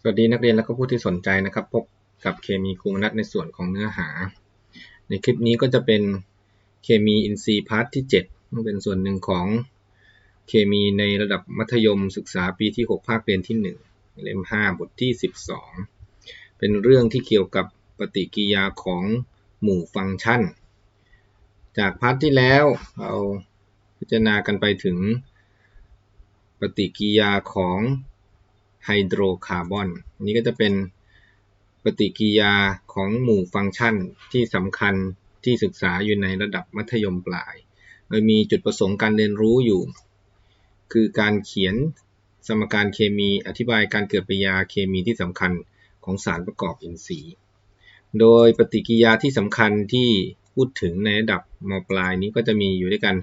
สวัสดีนักเรียนและก็ผู้ที่สนใจนะครับพบกับเคมีครูมนัดในส่วนของเนื้อหา ในคลิปนี้ก็จะเป็นเคมีอินทรีย์พาร์ทที่7ซึ่งเป็นส่วนหนึ่งของเคมีในระดับมัธยมศึกษาปีที่ 6 ภาคเรียนที่ 1 เล่ม 5 บทที่ 12 เป็นเรื่องที่เกี่ยวกับปฏิกิริยาของหมู่ฟังก์ชัน จากพาร์ทที่แล้วเราพิจารณากันไปถึงปฏิกิริยาของ ไฮโดรคาร์บอนนนี้ก็จะเป็นปฏิกิริยาของหมู่ฟังก์ชันที่สำคัญที่ศึกษาอยู่ในระดับมัธยมปลาย โดยมีจุดประสงค์การเรียนรู้อยู่ คือการเขียนสมการเคมีอธิบายการเกิดปฏิกิริยาเคมีที่สำคัญของสารประกอบอินทรีย์ โดยปฏิกิริยาที่สำคัญที่พูดถึงในระดับมปลายนี้ก็จะมีอยู่ด้วยกัน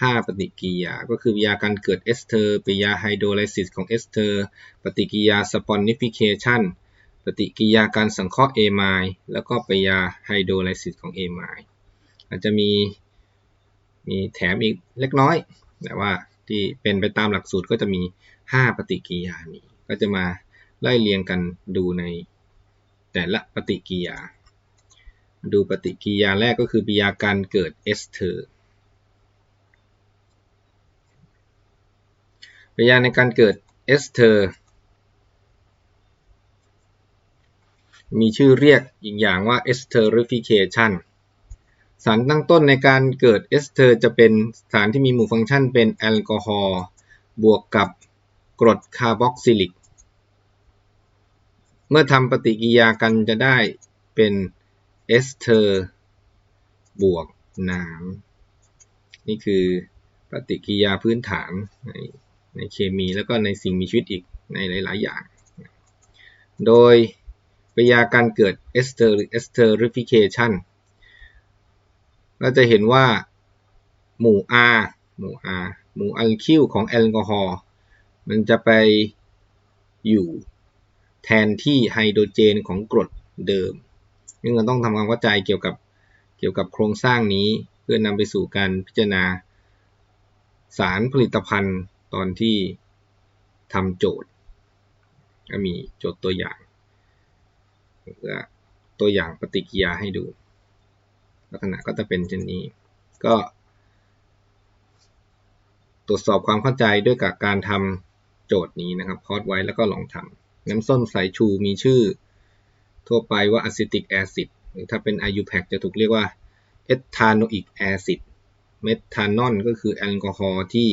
5 ปฏิกิริยา ก็คือปฏิกิริยาการเกิดเอสเทอร์ปฏิกิริยาไฮโดรไลซิสของเอสเทอร์ปฏิกิริยาสปอนนิฟิเคชันปฏิกิริยาการสังเคราะห์เอไมล์แล้วก็ปฏิกิริยาไฮโดรไลซิสของเอไมล์อาจจะมีมีแถมอีกเล็กน้อย แต่ว่าที่เป็นไปตามหลักสูตรก็จะมี 5 ปฏิกิริยานี้ ก็จะมาไล่เรียงกันดูในแต่ละปฏิกิริยา ดูปฏิกิริยาแรกก็คือปฏิกิริยาการเกิดเอสเทอร์ ปฏิกิริยาในการเกิดเอสเทอร์มีชื่อเรียกอีกอย่างว่าเอสเทอริฟิเคชันสารตั้งต้นในการเกิดเอสเทอร์จะเป็นสารที่มีหมู่ฟังก์ชันเป็นแอลกอฮอล์บวกกับกรดคาร์บอกซิลิก เมื่อทำปฏิกิริยากันจะได้เป็นเอสเทอร์บวกน้ำนี่คือปฏิกิริยาพื้นฐาน ในเคมีแล้วก็ในสิ่งมีชีวิตอีกในหลาย ๆ อย่าง โดยปฏิกิริยาการเกิดเอสเตอร์หรือเอสเทอริฟิเคชันเราจะเห็นว่าหมู่ R หมู่ R หมู่อัลคิลของแอลกอฮอล์มันจะไปอยู่แทนที่ไฮโดรเจนของกรดเดิมซึ่งเราต้องทำความเข้าใจเกี่ยวกับเกี่ยวกับโครงสร้างนี้เพื่อนำไปสู่การพิจารณาสารผลิตภัณฑ์ ตอนที่ทำโจทย์ก็มีโจทย์ตัวอย่างเพื่อตัวอย่างปฏิกิริยาให้ดู ลักษณะก็จะเป็นเช่นนี้ ก็ ตรวจสอบความเข้าใจด้วยกับการทำโจทย์นี้นะครับพอดไว้แล้วก็ลองทำน้ำส้มสายชูมีชื่อ ทั่วไปว่าอะซิติกแอซิดหรือถ้าเป็น IUPAC จะถูกเรียกว่าเอทานอิกแอซิดเมทานอลก็คือแอลกอฮอล์ที่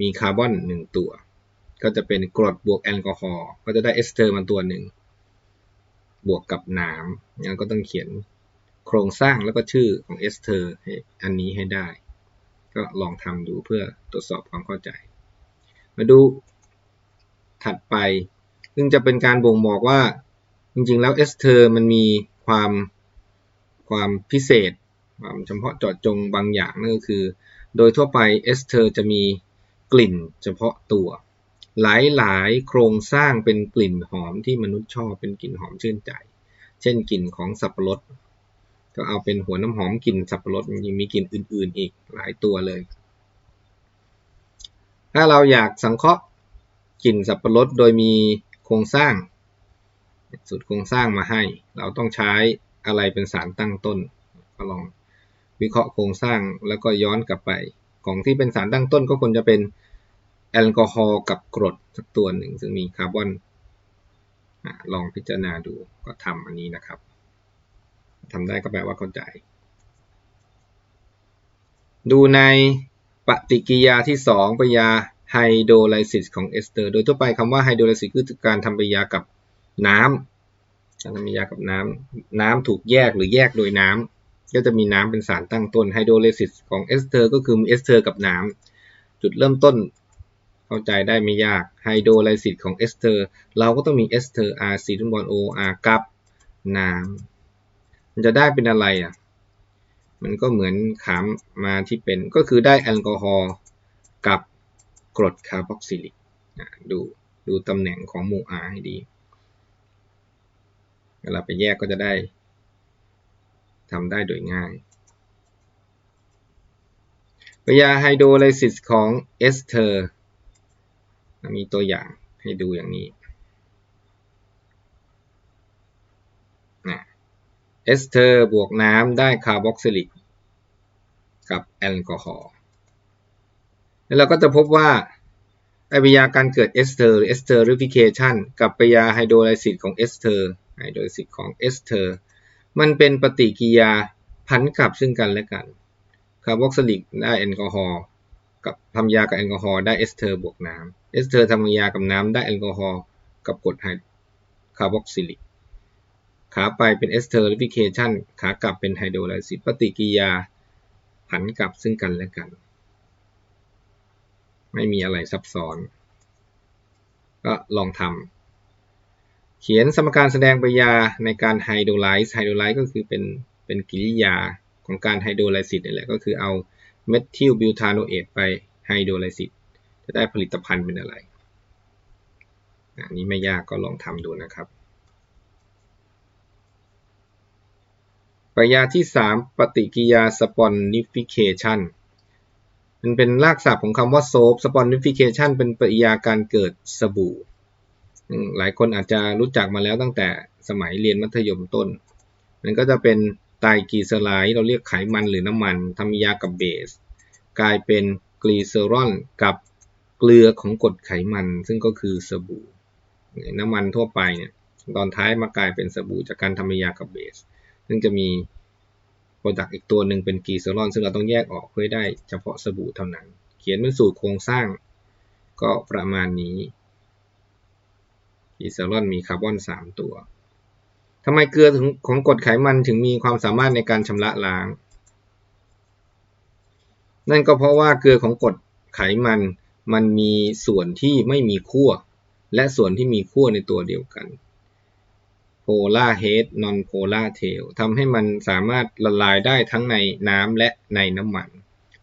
มีคาร์บอนหนึ่งตัว ก็จะเป็นกรดบวกแอลกอฮอล์ก็จะได้เอสเตอร์มาตัวหนึ่งบวกกับน้ำงั้นก็ต้องเขียนโครงสร้างแล้วก็ชื่อของเอสเตอร์อันนี้ให้ได้ ก็ลองทำดูเพื่อตรวจสอบความเข้าใจ มาดูถัดไป ซึ่งจะเป็นการบ่งบอกว่า จริงๆ แล้วเอสเตอร์มันมีความความพิเศษความเฉพาะเจาะจงบางอย่างนั่นก็คือ โดยทั่วไปเอสเตอร์จะมี กลิ่นเฉพาะตัว หลายๆ โครงสร้างเป็นกลิ่นหอมที่มนุษย์ชอบเป็นกลิ่นหอมชื่นใจ เช่นกลิ่นของสับปะรด ก็เอาเป็นหัวน้ำหอมกลิ่นสับปะรดยังมีกลิ่นอื่น ๆ อีกหลายตัวเลย ถ้าเราอยากสังเคราะห์กลิ่นสับปะรดโดยมีโครงสร้างสูตรโครงสร้างมาให้ เราต้องใช้อะไรเป็นสารตั้งต้นก็ลองวิเคราะห์โครงสร้างแล้วก็ย้อนกลับไป ของที่เป็นสารตั้งต้นก็ควรจะเป็นแอลกอฮอล์กับกรดสักตัวหนึ่งซึ่งมีคาร์บอนลองพิจารณาดูก็ทำอันนี้นะครับทำได้ก็แปลว่าเข้าใจ ดูในปฏิกิริยาที่ 2ปฏิกิริยาไฮโดรไลซิสของเอสเตอร์ โดยทั่วไปคำว่าไฮโดรไลซิสคือการทำปฏิกิริยากับน้ำการทำปฏิกิริยากับน้ำน้ำถูกแยกหรือแยกโดยน้ำ ก็จะมีน้ำเป็นสารตั้งต้นไฮโดรไลซิสของเอสเตอร์ก็คือมีเอสเตอร์กับน้ำจุดเริ่มต้นเข้าใจได้ไม่ยากไฮโดรไลซิสของเอสเตอร์เราก็ต้องมีเอสเตอร์ R ซีทุนบอล O R กับน้ำมันจะได้เป็นอะไรอะมันก็เหมือนขามมาที่เป็นก็คือได้แอลกอฮอล์กับกรดคาร์บอกซิลิกดูดูตำแหน่งของหมู่ R ให้ดีเวลาไปแยกก็จะได้ ทำได้โดยง่ายปฏิกิริยาไฮโดรไลซิสของเอสเทอร์มีตัวอย่างให้ดูอย่างนี้เอสเทอร์บวกน้ำได้คาร์บอกซิลิกกับแอลกอฮอล์แล้วเราก็จะพบว่าปฏิกิริยาการเกิดเอสเทอร์เอสเทอร์ริฟิเคชันกับปฏิกิริยาไฮโดรไลซิสของเอสเทอร์ไฮโดรไลซิสของเอสเทอร์ มันเป็นปฏิกิริยาพันกลับซึ่งกันและกัน คาร์บอกซิลิกได้แอลกอฮอล์กับทำยากับแอลกอฮอล์ได้เอสเทอร์บวกน้ำเอสเทอร์ทำยากับน้ำได้แอลกอฮอล์กับกรดไฮคาร์บอกซิลิก ขาไปเป็นเอสเทอร์ริฟิเคชันขากลับเป็นไฮโดรไลซิสปฏิกิริยาผันกลับซึ่งกันและกัน ไม่มีอะไรซับซ้อน ก็ลองทำ เขียนสมการแสดงปฏิกิริยาในการไฮโดรไลซ์ไฮโดรไลซ์ก็คือเป็นเป็นกิริยาของการไฮโดรไลซิสนี่แหละก็คือเอาเมทิลบิวทาโนเอทไปไฮโดรไลซิสจะได้ผลิตภัณฑ์เป็นอะไรอันนี้ไม่ยากก็ลองทำดูนะครับปฏิกิริยาที่ 3 ปฏิกิยา saponification มันเป็นรากศัพท์ของคำว่า soap saponification เป็นปฏิกิริยาการเกิดสบู่ หลายคนอาจจะรู้จักมาแล้วตั้งแต่สมัยเรียนมัธยมต้น มันก็จะเป็นไตรกลีเซอไรด์เราเรียกไขมันหรือน้ำมันทำยากับเบส กลายเป็นกลีเซอรอลกับเกลือของกรดไขมัน ซึ่งก็คือสบู่ น้ำมันทั่วไปเนี่ยตอนท้ายมากลายเป็นสบู่จากการทำยากับเบส ซึ่งจะมีโปรดักต์อีกตัวหนึ่งเป็นกีเซอรอน ซึ่งเราต้องแยกออกเพื่อได้เฉพาะสบู่เท่านั้น เขียนเป็นสูตรโครงสร้างก็ประมาณนี้ กีเซอรอนมีคาร์บอน 3 ตัวทำไมเกลือของกรดไขมันถึงมีความสามารถในการชำระล้าง นั่นก็เพราะว่าเกลือของกรดไขมันมันมีส่วนที่ไม่มีขั้วและส่วนที่มีขั้วในตัวเดียวกัน polar head non polar tail ทำให้มันสามารถละลายได้ทั้งในน้ำและในน้ำมัน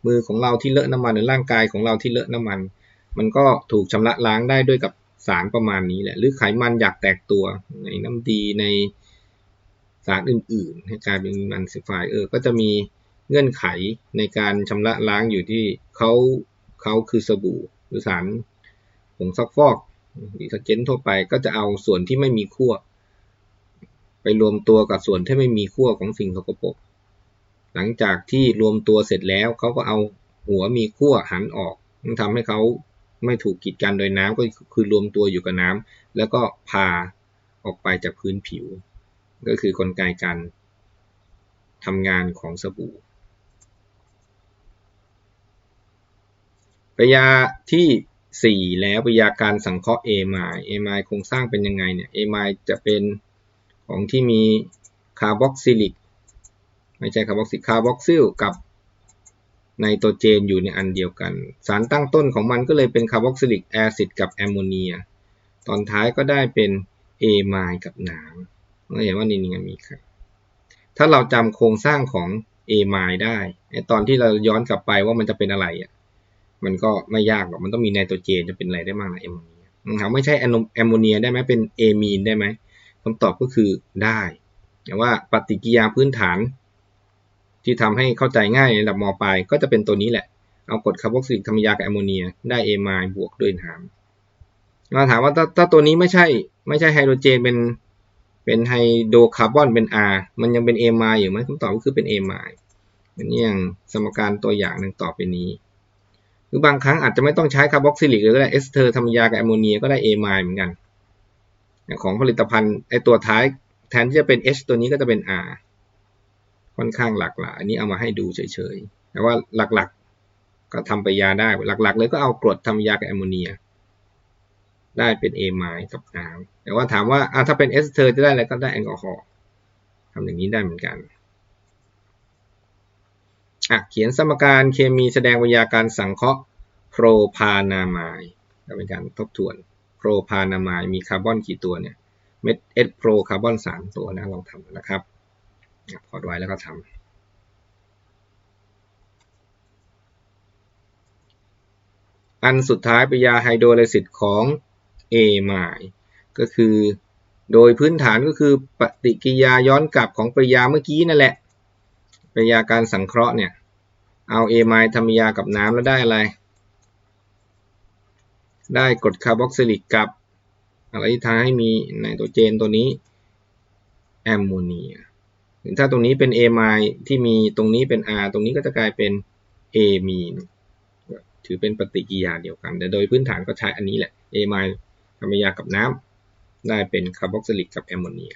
มือของเราที่เลอะน้ำมันหรือร่างกายของเราที่เลอะน้ำมัน มันก็ถูกชำระล้างได้ด้วยกับ สารประมาณนี้แหละ หรือไขมันอยากแตกตัวในน้ำดีในสารอื่นๆ ให้กลายเป็นมันซิฟายเออก็จะมีเงื่อนไขในการชำระล้างอยู่ที่เขาเขาคือสบู่หรือสารผงซักฟอกดีเทอร์เจนทั่วไปก็จะเอาส่วนที่ไม่มีขั้วไปรวมตัวกับส่วนที่ไม่มีขั้วของสิ่งสกปรก หลังจากที่รวมตัวเสร็จแล้วเขาก็เอาหัวมีขั้วหันออกทำให้เขา ไม่ถูกกีดกันโดยน้ำก็คือรวมตัวอยู่กับน้ำแล้วก็พาออกไปจากพื้นผิว ก็คือกลไกการทำงานของสบู่ปยาที่ 4 แล้วปยาการสังเคราะห์เอไมล์เอไมล์โครงสร้างเป็นยังไงเนี่ยเอไมจะเป็นของที่มีคาร์บอกซิลิกไม่ใช่คาร์บอกซิลคาร์บอกซิลกับ ไนโตรเจนอยู่ในอันเดียวกัน สารตั้งต้นของมันก็เลยเป็นคาร์บอกซิลิกแอซิดกับแอมโมเนีย ตอนท้ายก็ได้เป็นเอมล์กับน้ำเราเห็นว่านี่นี่มีครับ ถ้าเราจำโครงสร้างของเอมล์ได้ไอตอนที่เราย้อนกลับไปว่ามันจะเป็นอะไรอะมันก็ไม่ยากหรอก มันต้องมีไนโตรเจนจะเป็นอะไรได้บ้างนะแอมโมเนียถามไม่ใช่แอมโมเนียได้ไหมเป็นเอมีนได้ไหมคำตอบก็คือได้ แต่ว่าปฏิกิริยาพื้นฐาน ที่ทำให้เข้าใจง่ายในระดับมปลายก็จะเป็นตัวนี้แหละ เอากรดคาร์บอกซิลิกทำยากับแอมโมเนียได้เอมายบวกด้วยน้ำมาถามว่าถ้าถ้าตัวนี้ไม่ใช่ไม่ใช่ไฮโดรเจนเป็นเป็นไฮโดรคาร์บอนเป็น R มันยังเป็นเอมายอยู่ไหมคำตอบก็คือเป็นเอมายอันนี้อย่างสมการตัวอย่างหนึ่งต่อไปนี้หรือบางครั้งอาจจะไม่ต้องใช้คาร์บอกซิลิกหรือก็ได้เอสเทอร์ทำยากับแอมโมเนียก็ได้เอมายเหมือนกันของผลิตภัณฑ์ไอตัวท้ายแทนที่จะเป็น H ตัวนี้ก็จะเป็น R ค่อนข้างหลากหลายอันนี้เอามาให้ดูเฉยๆ แต่ว่าหลักๆก็ทำไปยาได้ หลักๆ เลยก็เอากรดทำยากับแอมโมเนีย ได้เป็นเอไมล์กับน้ำแต่ว่าถามว่าถ้าเป็นเอสเทอร์จะได้อะไรก็ได้แอลกอฮอล์ทำอย่างนี้ได้เหมือนกันอะเขียนสมการเคมีแสดงวิทยาการสังเคราะห์โพรพานามายก็เป็นการทบทวนโปรพานามายมีคาร์บอนกี่ตัวเนี่ย เม็ดเอสโปรคาร์บอน 3 ตัวนะลองทำนะครับ พอดไว้แล้วก็ทำอันสุดท้ายปิยาไฮโดรไลซิสของเอไมล์ก็คือ โดยพื้นฐานก็คือปฏิกิริยาย้อนกลับของปิยาเมื่อกี้นั่นแหละปิยาการสังเคราะห์เนี่ย เอาเอไมล์ทำยากับน้ำแล้วได้อะไร ได้กรดคาร์บอกซิลิกกับ อะไรที่ทำให้มีไนโตรเจนตัวนี้ แอมโมเนีย ถ้าตรงนี้เป็น A ไมที่มีตรงนี้เป็น R ตรงนี้ก็จะกลายเป็น A มีนถือเป็นปฏิกิริยาเดียวกัน แต่โดยพื้นฐานก็ใช้อันนี้แหละ A ไมทำปฏิกิริยากับน้ำได้เป็นคาร์บอกซิลิกกับแอมโมเนีย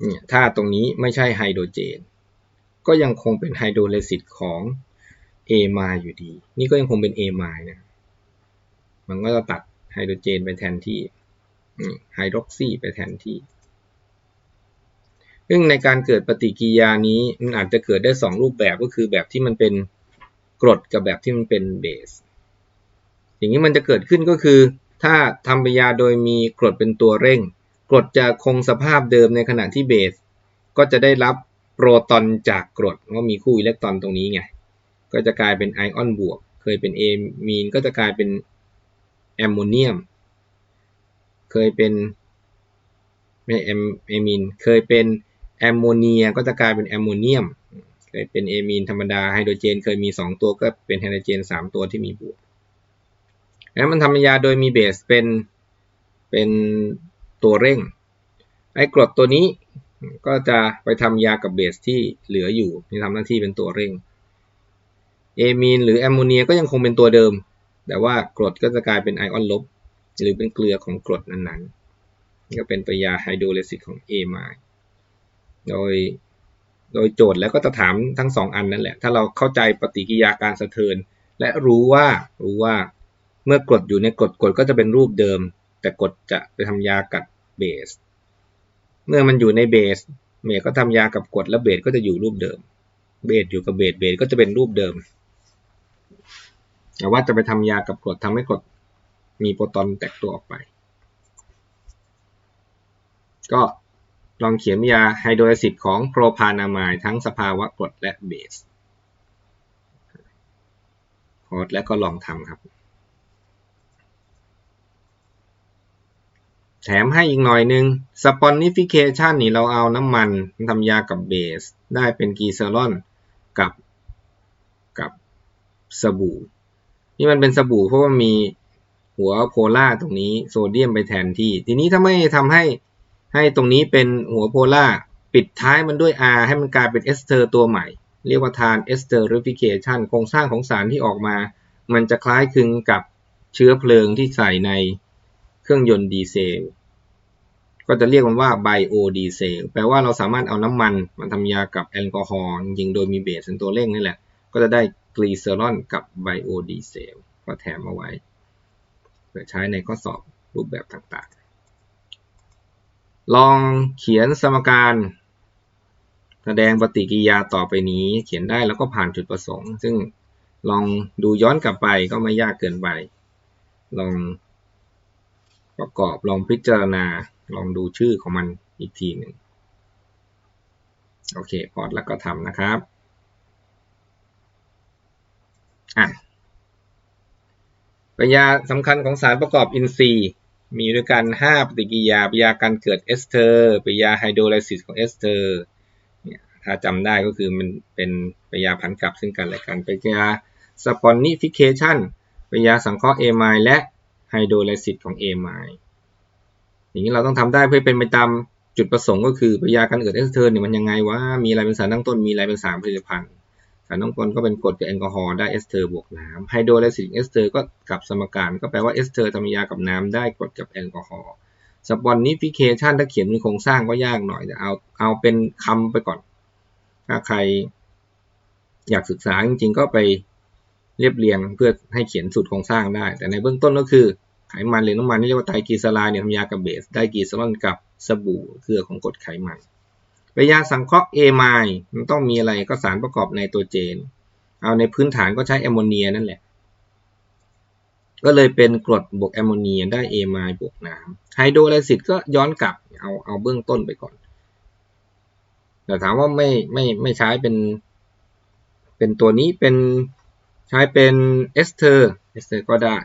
เนี่ยถ้าตรงนี้ไม่ใช่ไฮโดรเจน ก็ยังคงเป็นไฮโดรเลซิสของ A ไมอยู่ดี นี่ก็ยังคงเป็น A ไมนะ มันก็จะตัดไฮโดรเจนไปแทนที่ ไฮดรอกซีไปแทนที่ ซึ่งในการเกิดปฏิกิริยานี้มันอาจจะเกิดได้ 2 รูปแบบก็คือแบบที่มันเป็นกรดกับแบบที่มันเป็นเบส อย่างนี้มันจะเกิดขึ้นก็คือ ถ้าทำปฏิกิริยาโดยมีกรดเป็นตัวเร่ง กรดจะคงสภาพเดิมในขณะที่เบส ก็จะได้รับโปรตอนจากกรดว่ามีคู่อิเล็กตรอนตรงนี้ไง ก็จะกลายเป็นไอออนบวก เคยเป็นเอมีนก็จะกลายเป็นแอมโมเนียม เคยเป็นไม่แอมเอมีนเคยเป็นแอมโมเนียก็จะกลายเป็นแอมโมเนียม เคยเป็นเอมีนธรรมดาไฮโดรเจน เคยมี 2 ตัวก็เป็นไฮโดรเจน 3 ตัวที่มีบวกแล้วมันทำยาโดยมีเบสเป็นเป็นตัวเร่ง ไอ้กรดตัวนี้ก็จะไปทำยากับเบสที่เหลืออยู่ที่ทำหน้าที่เป็นตัวเร่ง เอมีนหรือแอมโมเนียก็ยังคงเป็นตัวเดิม แต่ว่ากรดก็จะกลายเป็นไอออนลบ หรือเป็นเกลือของกรดนั้นๆนี่ก็เป็นปฏิกิริยาไฮโดรเลซิสของ A ไมโดยโดยโจทย์แล้วก็จะถามทั้งสองอันนั่นแหละ ถ้าเราเข้าใจปฏิกิริยาการสะเทือนและรู้ว่ารู้ว่าเมื่อกรดอยู่ในกรดกรดก็จะเป็นรูปเดิม แต่กรดจะไปทำยากับเบส เมื่อมันอยู่ในเบสเมก็ทำยากับกรดแล้วเบสก็จะอยู่รูปเดิม เบสอยู่กับเบสเบสก็จะเป็นรูปเดิม แต่ว่าจะไปทำยากับกรดทำให้กรด มีโปรตอนแตกตัวออกไป ก็ลองเขียนยาไฮโดรซิตของโพรพานามายทั้งสภาวะกรดและเบสโค้ดและก็ลองทำครับ แถมให้อีกหน่อยนึงสปอนนิฟิเคชันนี่เราเอาน้ำมันทำยากับเบส ได้เป็นกีเซอรอนกับกับสบู่ นี่มันเป็นสบู่เพราะว่ามี หัวโพล่าตรงนี้โซเดียมไปแทนที่ ทีนี้ถ้าไม่ทำให้ให้ตรงนี้เป็นหัวโพล่าปิดท้ายมันด้วย R ให้มันกลายเป็นเอสเตอร์ตัวใหม่ เรียกว่าทานเอสเตอร์ริฟิเคชันโครงสร้างของสารที่ออกมา มันจะคล้ายคลึงกับเชื้อเพลิงที่ใส่ในเครื่องยนต์ดีเซล ก็จะเรียกมันว่าไบโอดีเซลแปลว่าเราสามารถเอาน้ำมันมาทำยากับแอลกอฮอล์ยิงโดยมีเบสเป็นตัวเร่งนี่แหละ ก็จะได้กลีเซอรอนกับไบโอดีเซลก็แถมเอาไว้ พื่อใช้ในข้อสอบรูปแบบต่างๆ ลองเขียนสมการ แสดงปฏิกิริยาต่อไปนี้ เขียนได้แล้วก็ผ่านจุดประสงค์ ซึ่งลองดูย้อนกลับไปก็ไม่ยากเกินไป ลองประกอบลองพิจารณา ลองดูชื่อของมันอีกทีหนึ่งโอเค พอดแล้วก็ทำนะครับ อะ ปฏิกิริยาสำคัญของสารประกอบอินทรีย์ มีด้วยกัน 5 ปฏิกิริยาปฏิกิริยาการเกิดเอสเตอร์ปฏิกิริยาไฮโดรไลซิสของเอสเตอร์เนี่ยถ้าจำได้ก็คือมันเป็นปฏิกิริยาพันกลับซึ่งกันและกันปฏิกิริยาสปอนนิฟิเคชันปฏิกิริยาสังเคราะห์เอไมล์และไฮโดรไลซิสของเอไมล์อย่างนี้เราต้องทำได้เพื่อเป็นไปตามจุดประสงค์ก็คือปฏิกิริยาการเกิดเอสเตอร์เนี่ยมันยังไงวะมีอะไรเป็นสารตั้งต้นมีอะไรเป็นสารผลิตภัณฑ์ สารน้ำกลก็เป็นกรดกับแอลกอฮอล์ได้เอสเตอร์บวกน้ำไฮโดรไลซิสเอสเตอร์ก็กับสมการก็แปลว่าเอสเตอร์ทำยากับน้ำได้กรดกับแอลกอฮอล์สปอนนิฟิเคชันถ้าเขียนเป็นโครงสร้างก็ยากหน่อยแต่เอาเอาเป็นคำไปก่อน ถ้าใครอยากศึกษาจริงๆ ก็ไปเรียบเรียงเพื่อให้เขียนสูตรโครงสร้างได้ แต่ในเบื้องต้นก็คือไขมันหรือน้ำมันที่เรียกว่าไตรกลีเซอไรด์เนี่ยทำยากับเบส ได้กลีเซอรอนกับสบู่เกลือของกรดไขมัน ปยาสังเคราะห์เอไมล์มันต้องมีอะไรก็สารประกอบไนโตรเจน เอาในพื้นฐานก็ใช้แอมโมเนียนั่นแหละ ก็เลยเป็นกรดบวกแอมโมเนียได้เอไมล์บวกน้ำไฮโดรไลซิสก็ย้อนกลับเอาเอาเบื้องต้นไปก่อน แต่ถามว่าไม่ไม่ไม่ใช้เป็นเป็นตัวนี้เป็นใช้เป็นเอสเตอร์เอสเตอร์ก็ได้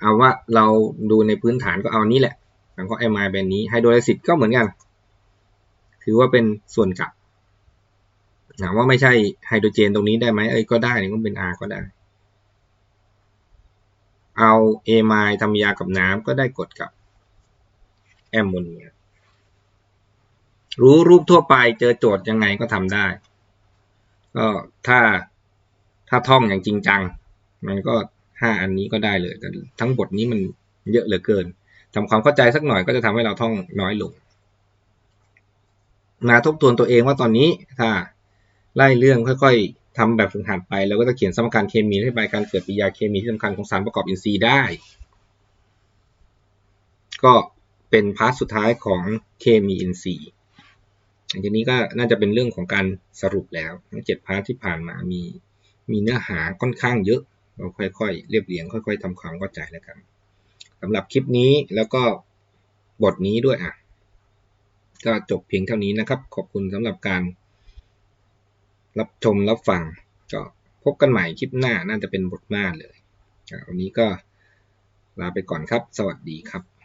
เอาว่าเราดูในพื้นฐานก็เอานี้แหละแล้วก็ไอไมล์แบบนี้ไฮโดรไลซิสก็เหมือนกัน ถือว่าเป็นส่วนกลับถามว่าไม่ใช่ไฮโดรเจนตรงนี้ได้ไหมเอ้ยก็ได้นี่ก็เป็น R ก็ได้ เอาเอไมล์ทำยากับน้ำก็ได้กดกับแอมโมเนีย รู้รูปทั่วไปเจอโจทย์ยังไงก็ทำได้ ก็ถ้าถ้าท่องอย่างจริงจัง มันก็ห้าอันนี้ก็ได้เลยแต่ทั้งบทนี้มันเยอะเหลือเกินทำความเข้าใจสักหน่อยก็จะทำให้เราท่องน้อยลง มาทบทวนตัวเองว่าตอนนี้ถ้าไล่เรื่องค่อยๆทำแบบฝึกหัดไปแล้วก็จะเขียนสมการเคมีให้ไปการเกิดปฏิกิริยาเคมีที่สำคัญของสารประกอบอินทรีย์ได้ ก็เป็นพาร์ทสุดท้ายของเคมีอินทรีย์ทีนี้ก็น่าจะเป็นเรื่องของการสรุปแล้วทั้งเจ็ดพาร์ทที่ผ่านมามีมีเนื้อหาค่อนข้างเยอะเราค่อยๆ เรียบเรียงค่อย ๆทำความเข้าใจแล้วกันสำหรับคลิปนี้แล้วก็บทนี้ด้วยอะ ก็จบเพียงเท่านี้นะครับ ขอบคุณสำหรับการรับชมรับฟังก็พบกันใหม่คลิปหน้าน่าจะเป็นบทหน้าเลยวันนี้ก็ลาไปก่อนครับ สวัสดีครับ